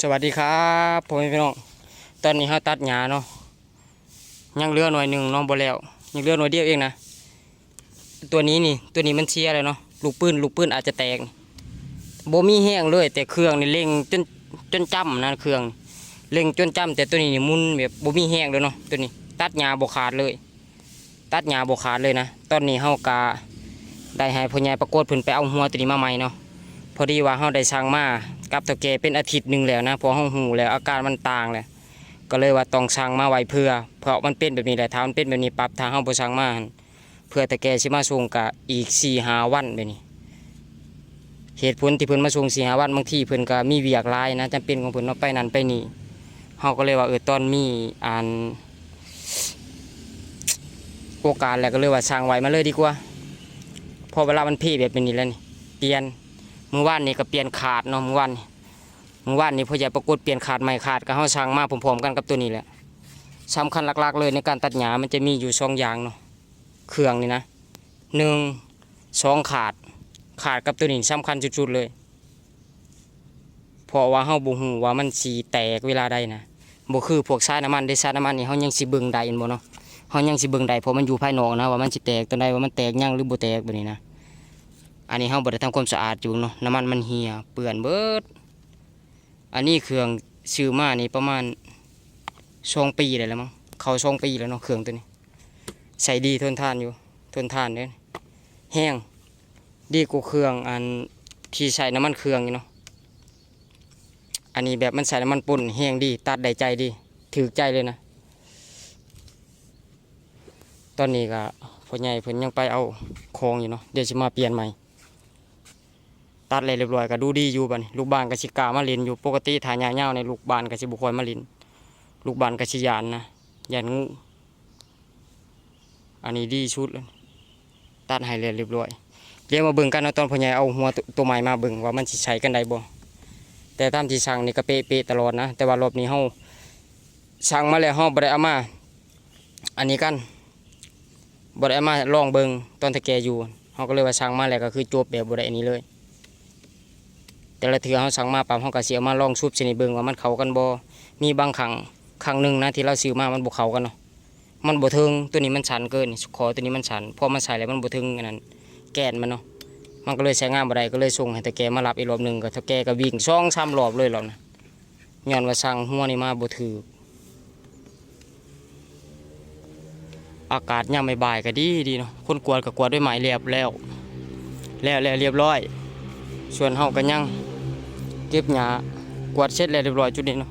สวัสดีครับผมพี่น้องตอนนี้เขาตัดหญ้าเนาะยังเลือหน่อยหนึ่งน้องบ่แล้วยังเลือหน่อยเดียวเองนะตัวนี้นี่ตัวนี้มันเชียร์เลยเนาะลูกปืนลูกปืนอาจจะแตกบ่มีแห้งเลย แต่เครื่องนี่เร่งจนจนจ้ำนะเครื่องเร่งจนจ้ำแต่ตัวนี้นี่มุนแบบบ่มีแห้งเลยเนาะตัวนี้ ตัดหญ้าบ่ขาดเลย ตัดหญ้าบ่ขาดเลยนะตอนนี้เฮากะได้ให้พ่อใหญ่ประกวดเพิ่นไปเอาหัวตัวนี้มาใหม่เนาะพอดีว่าเฮาได้สั่งมา กับเฒ่าแกเป็นอาทิตย์หนึ่งแล้วนะพอเฮาหูแล้วอาการมันต่างแล้วก็เลยว่าต้องสั่งมาไว้เพื่อ เพราะมันเป็นแบบนี้แหละถ้ามันเป็นแบบนี้ปรับทางเฮาบ่สั่งมาเพื่อต่แกสิมาส่งกะอีก4-5วันแบบนี้ เหตุผลที่เพิ่นมาส่ง4-5วันบางทีเพิ่นก็มีเวียกลายนะจำเป็นของเพิ่นเนาไปนั่นไปนี่เฮาก็เลยว่าเออตอนมีอ่านโอกาสแล้วก็เลยว่าสั่งไว้มาเลยดีกว่าพอเวลามันเพ่แบบนี้แล้วนี่เปลี่ยนเมื่อวานนี้ก็เปลี่ยนขาดเนาะเมื่อวานนี้ เมื่อวานนี้พ่อใหญ่ประกวดเปลี่ยนขาดใหม่ขาดก็เฮาช่างมาพร้อมๆกันกับตัวนี้แหละสำคัญหลักๆเลยในการตัดหญ้ามันจะมีอยู่สองอย่างเนาะเครื่องนี่นะหนึ่งสองขาดขาดกับตัวนี้สำคัญจุดๆเลยเพราะว่าเฮาบ่ฮู้ว่ามันสิแตกเวลาใดนะบ่คือพวกสายน้ำมันได้สายน้ำมันนี่เฮายังสิเบิ่งได้เห็นบ่เนาะเฮายังสิเบิ่งได้เพราะมันอยู่ภายนอกนะว่ามันสิแตกตอนใดว่ามันแตกยังหรือบ่แตกแบบนี้นะอันนี้เฮาบ่ได้ทำความสะอาดอยู่เนาะน้ำมันมันเหี่ยเปื้อนเบิด อันนี้เครื่องซื้อมานี่ประมาณสองปีเลยแล้วมั้งเขาสองปีแล้วเนาะเครื่องตัวนี้ ใส่ดีทนทานอยู่ทนทานเด้อแห้งดีกว่าเครื่องอันที่ใส่น้ำมันเครื่องอยู่เนาะอันนี้แบบมันใส่น้ำมันปุ่นแห้งดี ตัดได้ใจดีถือใจเลยนะ ตอนนี้ก็พ่อใหญ่เพิ่นยังไปเอาของอยู่เนาะเดี๋ยวสิมาเปลี่ยนใหม่ ตัดเลยเรียบร้อยก็ดูดีอยู่บัดนี้ลูกบ้านกสิกามาล่นอยู่ปกติถ่ายยาวๆในลูกบ้านกสิบ่ค่อยมาล่นลูกบ้านกสิยานนะยานงู อันนี้ดีชุดเลยตัดให้เลยเรียบร้อยเรียกมาเบิ่งกันนะตอนพ่อใหญ่เอาหัวตัวใหม่มาเบิ่งว่ามันสิใช้กันได้บ่แต่ตามที่สั่งนี่ก็เป๊ะๆตลอดนะ แต่ว่ารอบนี้เฮาสั่งมาแล้วเฮาบ่ได้เอามา อันนี้กันบ่ได้เอามาลองเบิ่งตอนที่แกอยู่เฮาก็เลยว่าสั่งมาแล้วก็คือจบแบบบ่ได้อันนี้เลย แต่ละเทือเขาสั่งมาปั๊มเขาก็เสียมาลองชุบสินี่เบิ่งว่ามันเข้ากันบ่มีบางครั้งครั้งหนึ่งนะที่เราซื้อมามันบ่เข้ากันเนาะมันบ่ถึงตัวนี้มันชันเกินคอตัวนี้มันชันพอมันใส่แล้วมันบ่ถึงอันนั้นแกนมันเนาะมันก็เลยใช้งานบ่ได้ก็เลยส่งให้ตาแกมารับอีกรอบหนึ่งก็ตาแกก็วิ่งช่องซ้ำรอบเลยแล้วนะย้อนว่าสั่งหัวนี่มาบ่ถืออากาศยามบ่ายก็ดีดีเนาะคนกวดก็กวดด้วยไม้เรียบแล้ว แล้วแล้วเรียบร้อยส่วนเฮาก็ยัง เก็บหญ้ากวาดเสร็จแล้วเรียบร้อยจุดนี้เนาะ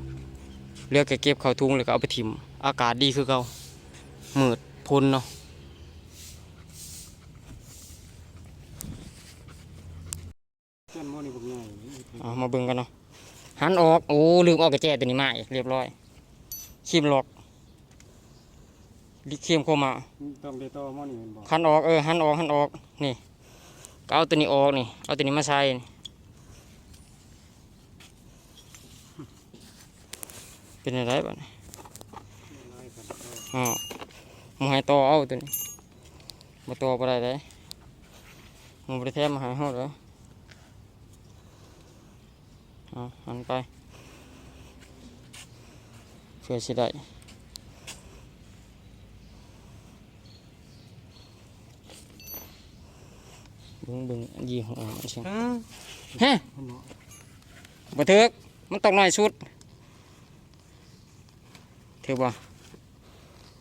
เหลือแค่เก็บเข้าถุงแล้วก็เอาไปถิ่มอากาศดีคือเก่ามืดพ้นเนาะเอนหมาเอามาเบิ่งกันเนาะหันออก โอ้ลืมออกกระแจตัวนี้มาอีกเรียบร้อยคีมล็อกดิคีมเข้ามาต้องเดตอมอนี่หันออกเออหันออกหันออกนี่ก็เอาตัวนี้ออกนี่เอาตัวนี้มาใส่นี่ เป็นอะไรบ้างไล่กันต่ออ๋อมึงให้ต่อเอาตัวนี้มาต่อบ่ได้เลยมึงบ่ได้แทมมาให้เฮาเลยเอ๋อหันไปเพื่อสิได้เบิ่งเบิ่งยี่ห้อมันสิฮะฮะหมอบ่ถึกมันตกน้อยสุด ถือบ่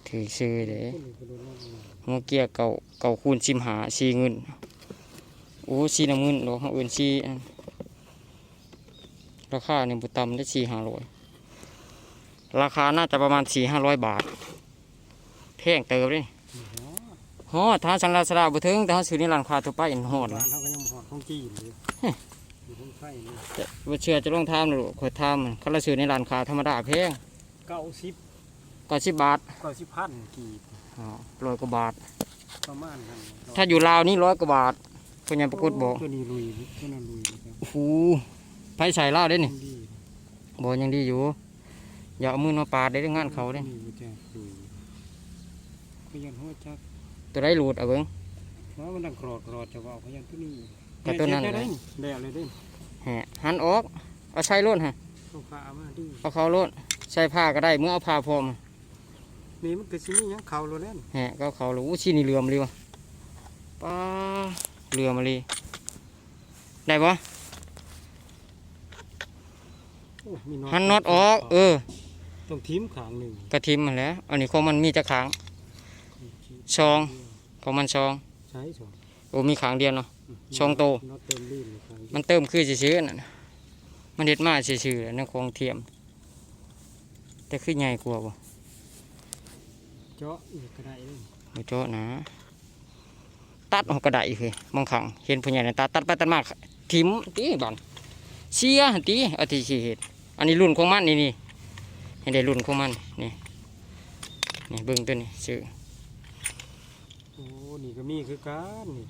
ถือซื้อเด้คนอื่นก็โดนมากหัวเกียร์เก่าเก่าคูณชิมหาสีเงินโอ้สีน้ำเงินดอกเขาเอื่นสีอันราคาเนี่ยบุต่ำได้สี่ห้าร้อยราคาน่าจะประมาณสี่ห้าร้อยบาทแพงเติบเลยฮอดถ้าสันลาสลาบุถึงแต่เขาซื้อในร้านค้าทั่วไปเห็นฮอดบ้านะนเขาก็ยังหอดของจีนเลยอยู่ของไทยนี่แต่ว่าเชื่อจะลองทำหรือขวดทำมันเขาละซื้อในร้านค้าธรรมดาแพงเก้าสิบ ก็สิบบาทเก้าสิบพันกีบอ๋อร้อยกว่าบาท ประมาณนั้นถ้าอยู่ลาวนี่ร้อยกว่าบาทคุณยังประกฏบอกตัวนี้ลุยตัวนั้นลุยนะครับโอ้โหไผใส่ลาวได้นี่ดีบอยังดีอยู่ อย่าเอามือมาปาดได้งานเขาเด้นี่มันจะลุยพยันหัวจักตัวได้หลุดเอาเบิ้งเพราะมันดังกรอดกรอดจะว่าพยันตัวนี้แต่ตัวนั้นได้นะได้เลยได้แหะหันออก เอาใช้รถฮะเเอาผ้ามาดิเอาเขาโลดใส่ผ้าก็ได้เมื่อเอาผ้าพรม นี่มันก็สิมีหยังเขาโลดแล้วนี่แหะก็เอาเขาเลยอู้ชีนี่เรือมเลยวะป้าเรือมาเลยได้ปะโอ้มีหันน็อตออกเออต้องทิมขางหนึ่งกระทิมมาแหล้วอันนี้ของมันมีจะขาง ซอง ของมันซองใช้สองโอ้มีขางเดียวเนาะช่องโต น็อตเติมลื่นเลยครับมันเติมคือซื่อๆนั่นน่ะมันเด็ดมาซื่อๆนั่นของเทียม แต่คือใหญ่กว่าบ่ เจาะอีกก็ได้เลยบ่เจาะนะ ตัดออกกระไดคือบางครั้งเห็นผู้ใหญ่น่ะตัดตัดไปตัดมาทิมตีบันเสียหั่นตีเอาที่สิเฮ็ดอันนี้รุ่นของมันนี่นี่ให้ได้รุ่นของมันนี่นี่เบิ่งตัวนี้ซื้อโอ้นี่ก็มีคือกันนี่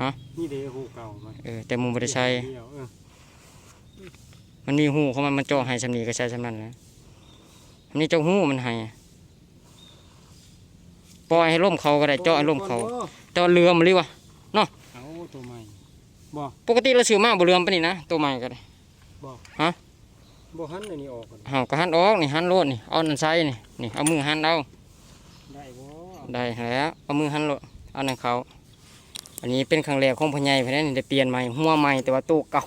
ฮะนี่เด้หูเก่ามันเออแต่หมูบ่ได้ใช้เดียวเออมันมีหูของมันมันเจาะให้สำนีก็ใช้สำนั้นแหละอันนี้เจ้าหูมันให้ ปล่อยให้ล่มเขาก็ได้เจาะให้ล่มเขาบ่แต่ว่าเรือมันรีวะเอาตัวใหม่บ่ปกติเราซื้อมาบ่เรือมปานนี้นะตัวใหม่ก็ได้บ่หันอันนี้ออกก่อนเฮาก็หันออกนี่หันโลดนี่เอานั่นใส่นี่นี่เอามือหันเอาได้บ่ได้แล้วเอามือหันโลดเอานั่นเขาอันนี้เป็นครั้งแรกของพ่อใหญ่เพิ่นนี่ได้เปลี่ยนใหม่หัวใหม่แต่ว่าตู้เก่า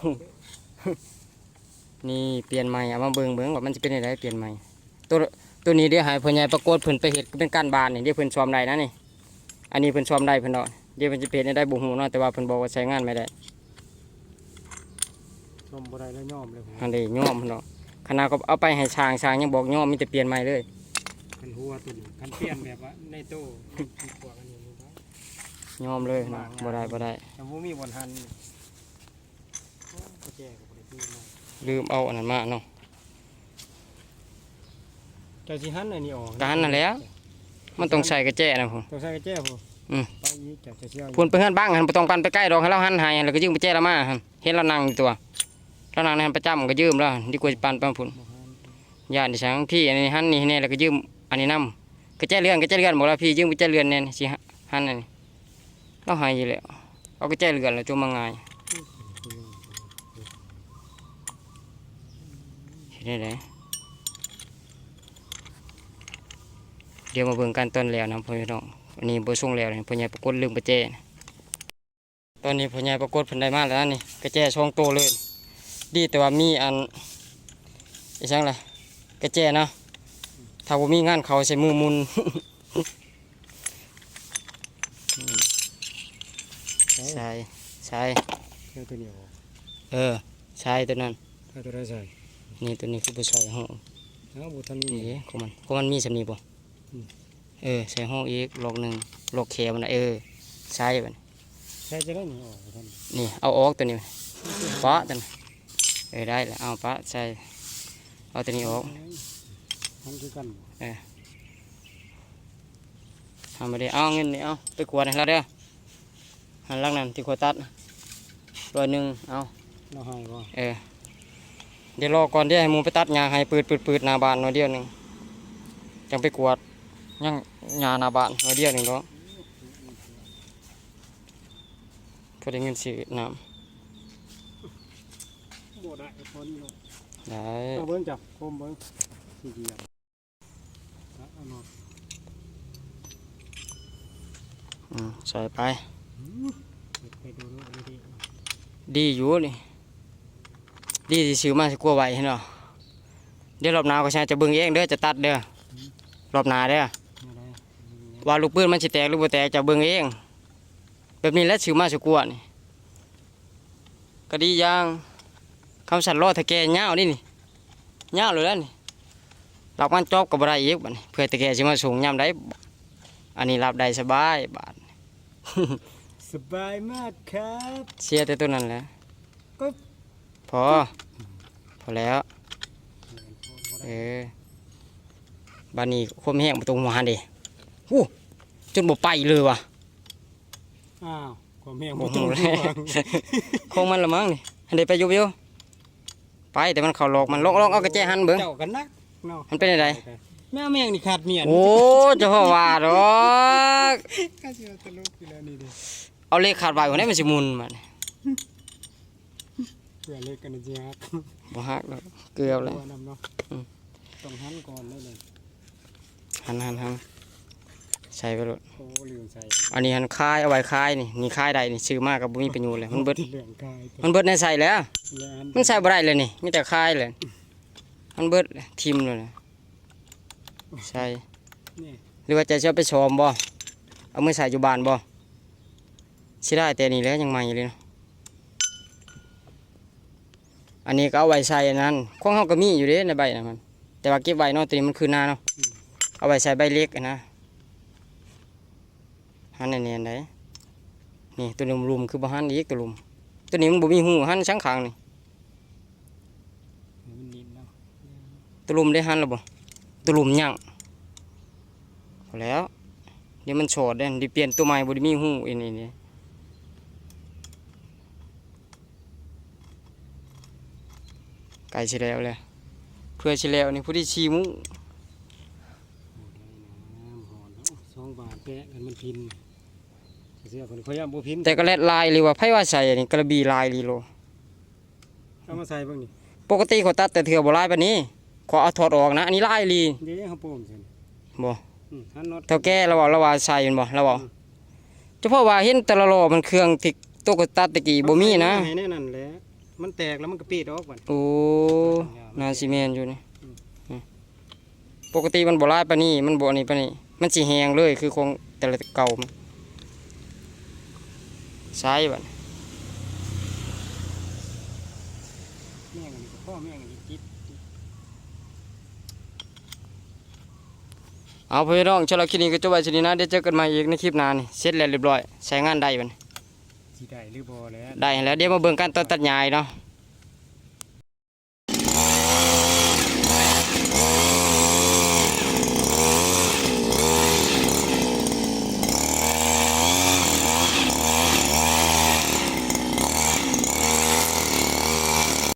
นี่เปลี่ยนใหม่เอามาเบิ่งเบิ่งว่ามันจะเป็นจังไดเปลี่ยนใหม่ตัว ตัวนี้เดี๋ยวให้พ่อใหญ่ประกวดเพิ่นไปเฮ็ดเป็นการบ้านนี่เดี๋ยวเพิ่นซ้อมได้นะนี่ อันนี้เพิ่นซ้อมได้เพิ่นเนาะเดี๋ยวเพิ่นจะเป็นได้บ่ฮู้เนาะแต่ว่าเพิ่นบอกว่าใช้งานไม่ได้ชมบ่ได้แล้วยอมเลยผมอันนี้ย่อมเพิ่นเนาะขนาดก็เอาไปให้ช้างช้างยังบอกย่อมมีแต่เปลี่ยนใหม่เลยคันหัวตัวนี้คันเปลี่ยนแบบว่าในตู้มีกว่ากันอยู่นี่ครับย่อมเลยเนาะบ่ได้บ่ได้แต่บ่มีบนหันโอ้ก็แจก็บ่ได้ซื้อมาลืมเอาอันนั้นมาเนาะเจ้าสิหันอันนี้ออกก็หันนั่นแหล้วมันต้องใส่กระแจนะพุ่นต้องใส่กระแจบ่อืม ไปอีกเจ้าจะเสียพุ่นไปเฮือนบ้างหันบ่ต้องปันไปใกล้ดอกให้เราหันให้แล้วก็ยืมกระแจเรามาหั่นเห็นเรานั่งอยู่ตัวเรานั่งในหันประจำก็ยืมแล้วดีกว่าสิปันไปพุ่น บ่หันญาติสังพี่อันนี้หันนี่แน่แล้วก็ยืมอันนี้นํกระแจเรือนกระแจเรือนบอกแล้วพี่ยืมกระแจเรือนแน่นี่สิหันอันนี้เราให้อยู่แล้วเอากระแจเรือนแล้วจมมาง่ายเห็นได้ไหม เดี๋ยวมาเบิ่งกันตอนแล้วนะพ่อพี่น้องอันนี้บ่ส่งแล้วนี่พ่อใหญ่ประกฏลืมกระแจนะตอนนี้พ่อใหญ่ประกฏเพิ่นได้มาแล้วนะนี่กระแจช่องโตเลย ดีแต่ว่ามีอันอีช่างล่ะกระแจเนาะถ้าบ่มีงานเขาใส่มือมุนใช่ใช่เจ้าตัวนี้ออกเออใช่ตัวนั้นเจ้าตัวได้ใส่นี่ตัวนี้คือบ่ใส่ห้องเอาบ่ทันนี่นี่เด้ของมันของมันมีสำนีบ่อืม เออใส่ห้องอีกลอกหนึ่งลอกแขมันน่ะเออใช่บัดนี้ใส่จะได้นี่ออกบ่ทันนี่เอาออกตัวนี้ปะตัวนี้เออได้แล้วเอาปะใส่เอาตัวนี้ออกมันคือกันบ่ทำไปดิเอาเงินนี่เอาไปกวดให้เราเด้อหันหลังนั่นที่ขวดตัดร้อยหนึ่งเอาเราให้บ่เออเดี๋ยวรอก่อนเดี๋ยวให้หมูไปตัดหญ้าให้ปืดปืดปืดหน้าบ้านหน่อยเดียวหนึ่งจังไปกวด ยังหญ้าหน้าบ้านหน่อยเดียวหนึ่งเนาะพอได้เงินซื้อน้บ่ได้คนเนาะำ วเอาเอาเนาะอืมใส่ไปไปดูดูอันนี้ดิดีอยู่นี่ดีที่ซื้อมาสิกลัวไหวเห็นเนาะเดี๋ยวรอบหน้าก็ใช่จะเบิ่งเองเด้อจะตัดเด้อรอบหน้าเด้อไม่ได้ว่าลูกปืนมันสิแตกหรือบ่แตกจะเบิ่งเอง แบบนี้แหล้วสิวมาสิกลัวนี่ก็ดีอย่างคำสั่นรอถ้าแกยาวนี่นี่ยาวเลยแล้วนี่รับงานจอบก็บ่ได้อีกบัดนี้เพื่อแต่แกสิมาสูงยามใดอันนี้รับได้สบายบาดสบายมากครับเสียแต่ตัวนั้นแหละก็พอ พอแล้ว เออบ้านนี้ความแห้งประตูหัวหันเดิ หูจนบ่ไปเลยว่ะอ้าวความแม่งบ่บ่ฮู้ต้องเลยห่วงคงมันละมั้งนี่อันเดไปอยู่อยู่ไปแต่มันเขาหลอกมันลองลองเอากระแจหันเบิ่งเจ้ากันนักเนาะมันเป็นไงแม่แม่งนี่ขาดเมียนโอ้เจะพ่อว่าดอกข้าเสียตลกอยู่แล้วนี่เด้เอาเลขขาดไว้คนนี้มันสิหมุนมันเพื่อเล็กกันนะเจ๊ครับบ่ฮักแล้วเกือบแล้วตัวนำเนาะอืมต้องหันก่อนได้เลยหันหันหัน ใส่ไปโลดโอ้ลืมใส่อันนี้หันคายเอาไว้คายนี่นี่คายใดนี่ซื้อมากับบ่มีประโยชน์เลยมันเบิดเหลืองกายตัวมันเบิดในใส่แล้วและอันมันใส่บ่ได้เลยนี่มีแต่คายเลยมันเบิดทิมเลยนะใส่นี่หรือว่าจะเชื่อไปชมบ่เอามือใส่อยู่บ้านบ่สิได้แต่นี่แหล้วยังใหม่อยู่เลยเนาะอันนี้ก็เอาไว้ใส่อันนั้นของเฮาก็มีอยู่เด้ในใบนะมันแต่ว่าเก็บไว้เนาะตัวนี้มันคือหน้าเนาะเอาไว้ใส่ใบเล็กอะนะ หันแน่นๆได้นี่ตัวนี้ลุมๆคือบ่หันอีกตัวลุมตัวนี้มันบ่มีหูหันสังขางนี่มันนิดเนาะตัวลุมได้หันแล้วบ่ตัวลุมยังพอแล้วเดี๋ยวมันโฉดเด้ดิเปลี่ยนตัวใหม่บ่ได้มีหูอีนี่นี่ไก่สิแล้วเลยเพื่อสิแล้วนี่ผู้ที่ชีมุน้ำหอนเนาะสองบาทแปะกันมันพิน เสื้อคนเขาย่ำบ่พินแต่ก็แลดลายหรือว่าไผว่าใส่อันนี้กระบี่ลายลีโล เอามาใส่เบ้างนี่ปกติเขาตัดแต่เถื่อบ่ลายปานนี้ขอเอาถอดออกนะ อันนี้ลายลีเดี๋ยวเขาโป่งใส่บ่อืมหันน็อตเท่าแก่เราว่าเราว่าใส่แม่นบ่เราว่าเฉพาะว่าเห็นแต่ละล้อมันเครื่องที่ตัวก็ตัดตะกี้บ่มีนะ ให้แน่นั่นแหละมันแตกแล้วมันก็ปีดออกก่อนโอ้นาซีเมนอยู่นี่อืมปกติมันบ่ลายปานนี้มันบ่อันนี้ปานนี้ มันสิแหงเลยคือของแต่ละเก่ามัน ใช้บัดแม่งอันนี้ก็พ่อแม่งอันนี้จิตเอาพี่น้องชาวเราคลิปนี้ก็จบไว้ชนี้นะเดี๋ยวเจอกันใหม่อีกในคลิปหน้านี่เสร็จแล้วเรียบร้อยใช้งานได้บัดนี้สิได้หรือบ่แล้วได้แล้วเดี๋ยวมาเบิ่งกันตอนตัดหญ้าอีกเนาะอ